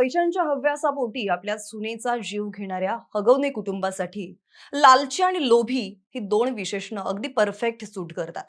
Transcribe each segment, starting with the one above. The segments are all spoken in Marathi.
पैशांच्या हव्यासापोटी आपल्या सुनेचा जीव घेणाऱ्या हगवणे कुटुंबासाठी लालची आणि लोभी ही दोन विशेषणं अगदी परफेक्ट सूट करतात.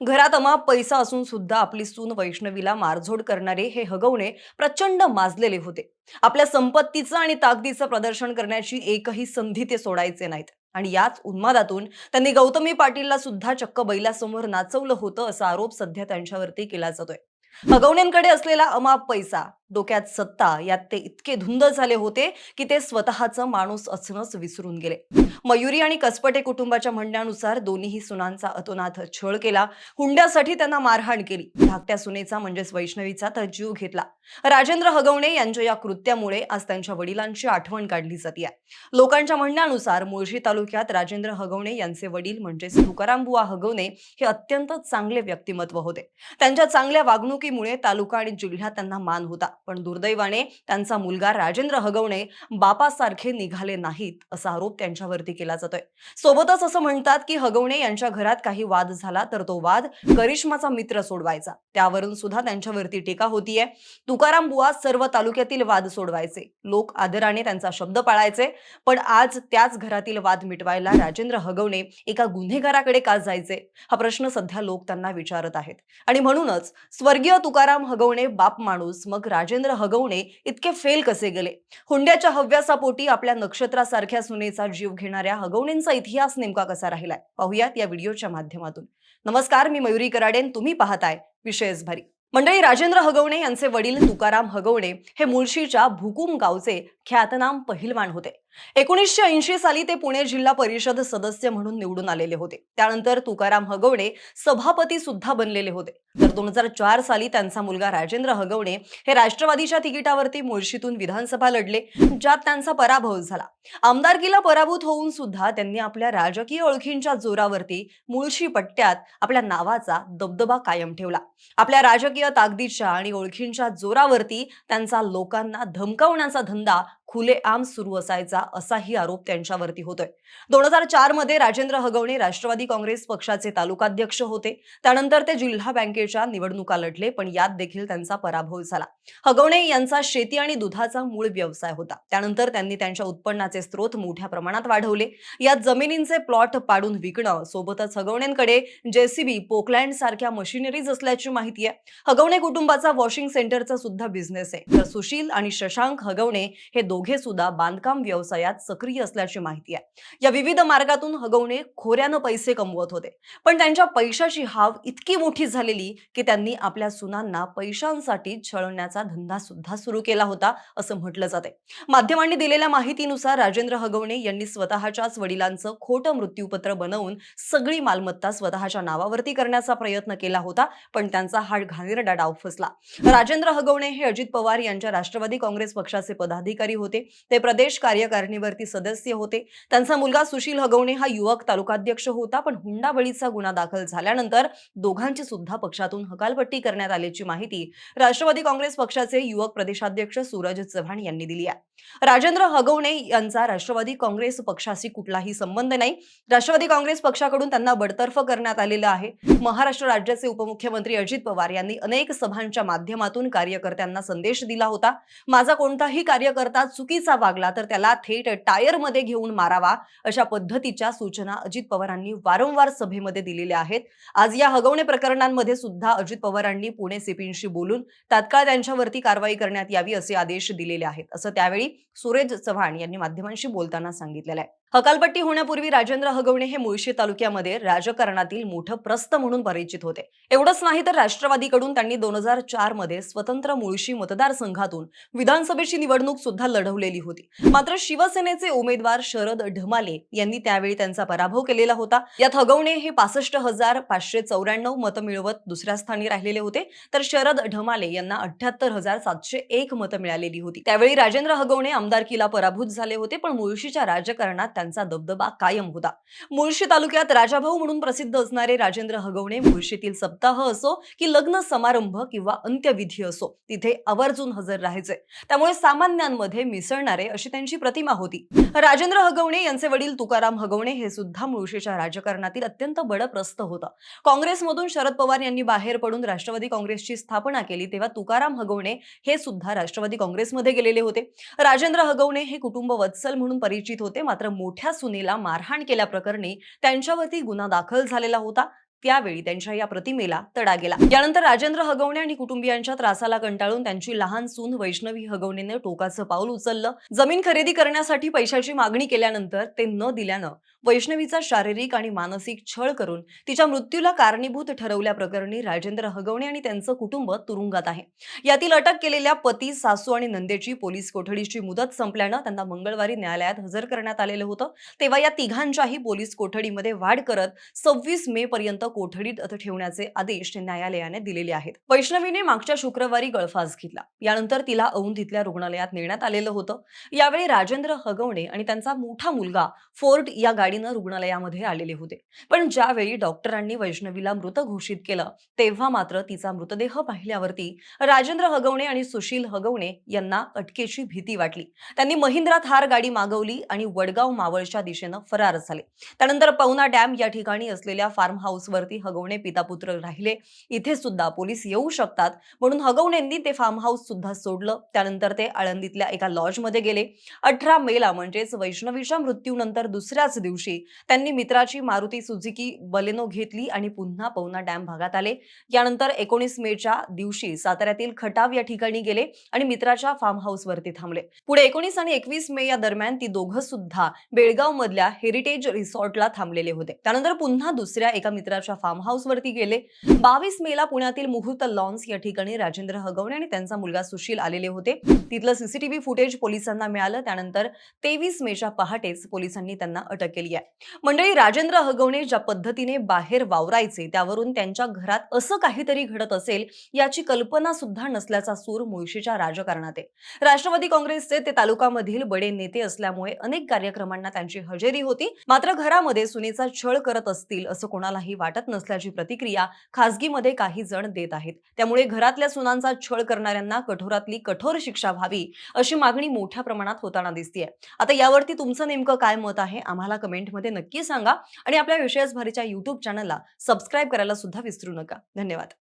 घरात अमाप पैसा असून सुद्धा आपली सून वैष्णवीला मारझोड करणारे हे हगवणे प्रचंड माजलेले होते. आपल्या संपत्तीचं आणि ताकदीचं प्रदर्शन करण्याची एकही संधी ते सोडायचे नाहीत. आणि याच उन्मादातून त्यांनी गौतमी पाटीलला सुद्धा चक्क बैलासमोर नाचवलं होतं असा आरोप सध्या त्यांच्यावरती केला जातोय. हगवण्यांकडे असलेला अमाप पैसा डोक्यात सत्ता यात ते इतके धुंद झाले होते की ते स्वतःचं माणूस असणंच विसरून गेले. मयुरी आणि कसपटे कुटुंबाच्या म्हणण्यानुसार दोन्हीही सुनांचा अतोनाथ छळ केला. हुंड्यासाठी त्यांना मारहाण केली. धाकट्या सुनेचा म्हणजेच वैष्णवीचा तर जीव घेतला. राजेंद्र हगवणे यांच्या या कृत्यामुळे आज त्यांच्या वडिलांची आठवण काढली जाते लोकांच्या म्हणण्यानुसार मुळशी तालुक्यात राजेंद्र हगवणे यांचे वडील म्हणजेच तुकारामबुवा हगवणे हे अत्यंत चांगले व्यक्तिमत्व होते. त्यांच्या चांगल्या वागणुकीमुळे तालुका आणि जिल्ह्यात त्यांना मान होता. पण दुर्दैवाने त्यांचा मुलगा राजेंद्र हगवणे बापासारखे निघाले नाहीत असा आरोप त्यांच्यावरती केला जातोय. सोबतच असं म्हणतात की हगवणे यांच्या घरात काही वाद झाला तर तो वाद करिश्माचा मित्र सोडवायचा. त्यावरून सुद्धा त्यांच्यावरती टीका होतीये. तुकाराम बुवा सर्व तालुक्यातील वाद सोडवायचे. लोक आदराने त्यांचा शब्द पाळायचे. पण आज त्याच घरातील वाद मिटवायला राजेंद्र हगवणे एका गुन्हेगाराकडे का जायचे? हा प्रश्न सध्या लोक त्यांना विचारत आहेत. आणि म्हणूनच स्वर्गीय तुकाराम हगवणे बाप माणूस मग राज राजेंद्र हगवणे इतके फेल कसे गेले? हुंड्याच्या हव्यासापोटी आपल्या नक्षत्रासारख्या सुनेचा जीव घेणाऱ्या हगवणेंचा इतिहास नेमका कसा राहिलाय? पाहुयात या व्हिडिओच्या माध्यमातून. नमस्कार मी मयुरी कराडेन तुम्ही पाहताय विशेष भारी मंडळी राजेंद्र हगवणे यांचे वडील तुकाराम हगवणे हे मुळशीच्या भुकुम गावचे ख्यातनाम पहिलवान होते. एकोणीसशे ऐंशी साली ते पुणे जिल्हा परिषद सदस्य म्हणून निवडून आलेले होते. त्यानंतर तुकाराम हगवणे सभापती सुद्धा बनलेले होते. तर दोन हजार चार साली त्यांचा मुलगा राजेंद्र हगवणे हे राष्ट्रवादीच्या तिकिटावरती मुळशीतून विधानसभा लढले ज्यात त्यांचा पराभव झाला. आमदारकीला पराभूत होऊन सुद्धा त्यांनी आपल्या राजकीय ओळखींच्या जोरावरती मुळशी पट्ट्यात आपल्या नावाचा दबदबा कायम ठेवला. आपल्या राजकीय ताकदीच्या आणि ओळखींच्या जोरावरती त्यांचा लोकांना धमकावण्याचा धंदा खुलेआम सुरू असायचा असाही आरोप त्यांच्यावरती होतोय. दोन हजार चारमध्ये राजेंद्र हगवणे राष्ट्रवादी काँग्रेस पक्षाचे तालुकाध्यक्ष होते. त्यानंतर ते जिल्हा बँकेच्या निवडणुका लढले पण यात देखील त्यांचा पराभव झाला. हगवणे यांचा शेती आणि दुधाचा मूळ व्यवसाय होता. त्यानंतर त्यांनी त्यांच्या उत्पन्नाचे स्रोत मोठ्या प्रमाणात वाढवले. यात जमिनींचे प्लॉट पाडून विकणं सोबतच हगवणेंकडे जेसीबी पोकलँड सारख्या मशिनरीज असल्याची माहिती आहे. हगवणे कुटुंबाचा वॉशिंग सेंटरचा सुद्धा बिझनेस आहे. तर सुशील आणि शशांक हगवणे हे दोघे सुद्धा बांधकाम व्यवसायात सक्रिय असल्याची माहिती आहे. या विविध मार्गातून हगवणे खोऱ्यानं पैसे कमवत होते. पण त्यांच्या पैशाची हाव इतकी मोठी झालेली की त्यांनी आपल्या सुनांना पैशांसाठी छळण्याचा धंदा सुद्धा सुरू केला होता असं म्हटलं जाते. माध्यमांनी दिलेल्या माहितीनुसार राजेंद्र हगवणे यांनी स्वतःच्याच वडिलांचं खोटं मृत्यूपत्र बनवून सगळी मालमत्ता स्वतःच्या नावावरती करण्याचा प्रयत्न केला होता पण त्यांचा हाड घाणेरडा डाव फसला. राजेंद्र हगवणे हे अजित पवार यांच्या राष्ट्रवादी काँग्रेस पक्षाचे पदाधिकारी होते. ते प्रदेश कार्यकारिणीवरती सदस्य होते. त्यांचा मुलगा सुशील हगवणे हा युवक तालुकाध्यक्ष होता पण हुंडाबळीचा गुन्हा दाखल झाल्यानंतर दोघांची सुद्धा पक्षातून हकालपट्टी करण्यात आल्याची माहिती राष्ट्रवादी काँग्रेस पक्षाचे युवक प्रदेशाध्यक्ष सूरज चव्हाण यांनी दिली आहे. राजेंद्र हगवणे यांचा राष्ट्रवादी काँग्रेस पक्षाशी कुठलाही संबंध नाही. राष्ट्रवादी काँग्रेस पक्षाकडून त्यांना बडतर्फ करण्यात आलेलं आहे. महाराष्ट्र राज्याचे उपमुख्यमंत्री अजित पवार यांनी अनेक सभांच्या माध्यमातून कार्यकर्त्यांना संदेश दिला होता. माझा कोणताही कार्यकर्ता चुकीचा वागला तर त्याला थेट टायरमध्ये घेऊन मारावा अशा पद्धतीच्या सूचना अजित पवारांनी वारंवार सभेमध्ये दिलेल्या आहेत. आज या हगवणे प्रकरणांमध्ये सुद्धा अजित पवारांनी पुणे सीपींशी बोलून तात्काळ त्यांच्यावरती कारवाई करण्यात यावी असे आदेश दिलेले आहेत. असं त्यावेळी सुरेश चव्हाण यांनी माध्यमांशी बोलताना सांगितलेलं आहे. हकालपट्टी होण्यापूर्वी राजेंद्र हगवणे हे मुळशी तालुक्यामध्ये राजकारणातील मोठं प्रस्त म्हणून परिचित होते. एवढंच नाही तर राष्ट्रवादीकडून त्यांनी दोन हजार चारमध्ये स्वतंत्र मुळशी मतदारसंघातून विधानसभेची निवडणूक सुद्धा लढवलेली होती. मात्र शिवसेनेचे उमेदवार शरद ढमाले यांनी त्यावेळी त्यांचा पराभव केलेला होता. यात हगवणे हे पासष्ट हजार पाचशे चौऱ्याण्णव मतं मिळवत दुसऱ्या स्थानी राहिलेले होते. तर शरद ढमाले यांना अठ्याहत्तर हजार सातशे एक मतं मिळालेली होती. त्यावेळी राजेंद्र हगवणे आमदारकीला पराभूत झाले होते पण मुळशीच्या राजकारणात त्यांचा दबदबा कायम होता. मुळशी तालुक्यात राजाभाऊ म्हणून प्रसिद्ध असणारे राजेंद्र हगवणे मुळशीतील सप्ताह असो की लग्न समारंभ किंवा अंत्यविधी असो तिथे आवर्जून हजर राहायचे. त्यामुळे सामान्यांमध्ये मिसळणारे अशी त्यांची प्रतिमा होती. राजेंद्र हगवणे यांचे वडील तुकाराम हगवणे हे सुद्धा मुळशीच्या राजकारणातील अत्यंत बडप्रस्त होतं. काँग्रेसमधून शरद पवार यांनी बाहेर पडून राष्ट्रवादी काँग्रेसची स्थापना केली तेव्हा तुकाराम हगवणे हे सुद्धा राष्ट्रवादी काँग्रेसमध्ये गेलेले होते. राजेंद्र हगवणे हे कुटुंब वत्सल म्हणून परिचित होते मात्र मोठ्या सुनेला मारहाण केल्याप्रकरणी त्यांच्यावरती गुन्हा दाखल झालेला होता. त्यावेळी त्यांच्या या प्रतिमेला तडा गेला. यानंतर राजेंद्र हगवणे आणि कुटुंबियांच्या त्रासाला कंटाळून त्यांची लहान सून वैष्णवी हगवणेनं टोकाचं पाऊल उचललं. जमीन खरेदी करण्यासाठी पैशाची मागणी केल्यानंतर ते न दिल्यानं वैष्णवीचा शारीरिक आणि मानसिक छळ करून तिच्या मृत्यूला कारणीभूत ठरवल्याप्रकरणी राजेंद्र हगवणे आणि त्यांचं कुटुंब तुरुंगात आहे. यातील अटक केलेल्या पती सासू आणि नंदेची पोलीस कोठडीची मुदत संपल्यानं त्यांना मंगळवारी न्यायालयात हजर करण्यात आलेलं होतं. तेव्हा या तिघांच्याही पोलीस कोठडीमध्ये वाढ करत सव्वीस मे पर्यंत कोठडीत ठेवण्याचे आदेश न्यायालयाने दिलेले आहेत. वैष्णवीने मागच्या शुक्रवारी गळफास घेतला. यानंतर तिला औंध इथल्या रुग्णालयात नेण्यात आलेलं होतं. यावेळी राजेंद्र हगवणे आणि त्यांचा मोठा मुलगा फोर्ट या गाडी गाडीनं रुग्णालयामध्ये आलेले होते. पण ज्यावेळी डॉक्टरांनी वैष्णवीला मृत घोषित केलं तेव्हा मात्र तिचा मृतदेह पाहिल्यावरती राजेंद्र हगवणे आणि सुशील हगवणे यांना अटकेची भीती वाटली. त्यांनी महिंद्रा थार गाडी मागवली आणि वडगाव मावळच्या दिशेनं फरार झाले. त्यानंतर पवना डॅम या ठिकाणी असलेल्या फार्म हाऊसवरती हगवणे पितापुत्र राहिले. इथे सुद्धा पोलीस येऊ शकतात म्हणून हगवणेंनी ते फार्म हाऊस सुद्धा सोडलं. त्यानंतर ते आळंदीतल्या एका लॉजमध्ये गेले. अठरा मेला म्हणजेच वैष्णवीच्या मृत्यूनंतर दुसऱ्याच दिवशी त्यांनी मित्राची मारुती सुझुकी बलेनो घेतली आणि पुन्हा पवना डॅम भागात आले. यानंतर एकोणीस मेच्या दिवशी साताऱ्यातील खटाव या ठिकाणी गेले आणि मित्राच्या फार्म हाऊसवरती थांबले. पुढे एकोणीस आणि एकवीस मे या दरम्यान ती दोघं सुद्धा बेळगाव मधल्या हेरिटेज रिसॉर्टला थांबलेले होते. त्यानंतर पुन्हा दुसऱ्या एका मित्राच्या फार्म हाऊसवरती गेले. बावीस मेला पुण्यातील मुहूर्त लॉन्स या ठिकाणी राजेंद्र हगवणे आणि त्यांचा मुलगा सुशील आलेले होते. तिथलं सीसीटीव्ही फुटेज पोलिसांना मिळालं. त्यानंतर तेवीस मेच्या पहाटेच पोलिसांनी त्यांना अटक केली. आहे. मंडळी राजेंद्र हगवणे ज्या पद्धतीने बाहेर वावरायचे त्यावरून त्यांच्या घरात असं काहीतरी घडत असेल याची कल्पना सुद्धा नसल्याचा सूर मुळशीच्या राजकारणात आहे. राष्ट्रवादी काँग्रेसचे ते तालुकामधील बडे नेते असल्यामुळे अनेक कार्यक्रमांना त्यांची हजेरी होती. मात्र घरामध्ये सुनेचा छळ करत असतील असं कोणालाही वाटत नसल्याची प्रतिक्रिया खासगीमध्ये काही जण देत आहेत. त्यामुळे घरातल्या सुनांचा छळ करणाऱ्यांना कठोरातली कठोर शिक्षा व्हावी अशी मागणी मोठ्या प्रमाणात होताना दिसतीये. आता यावरती तुमचं नेमकं काय मत आहे? आम्हाला कमेंटमध्ये नक्की सांगा आणि आपल्या विषयच भारीच्या युट्यूब चॅनलला सबस्क्राईब करायला सुद्धा विसरू नका. धन्यवाद.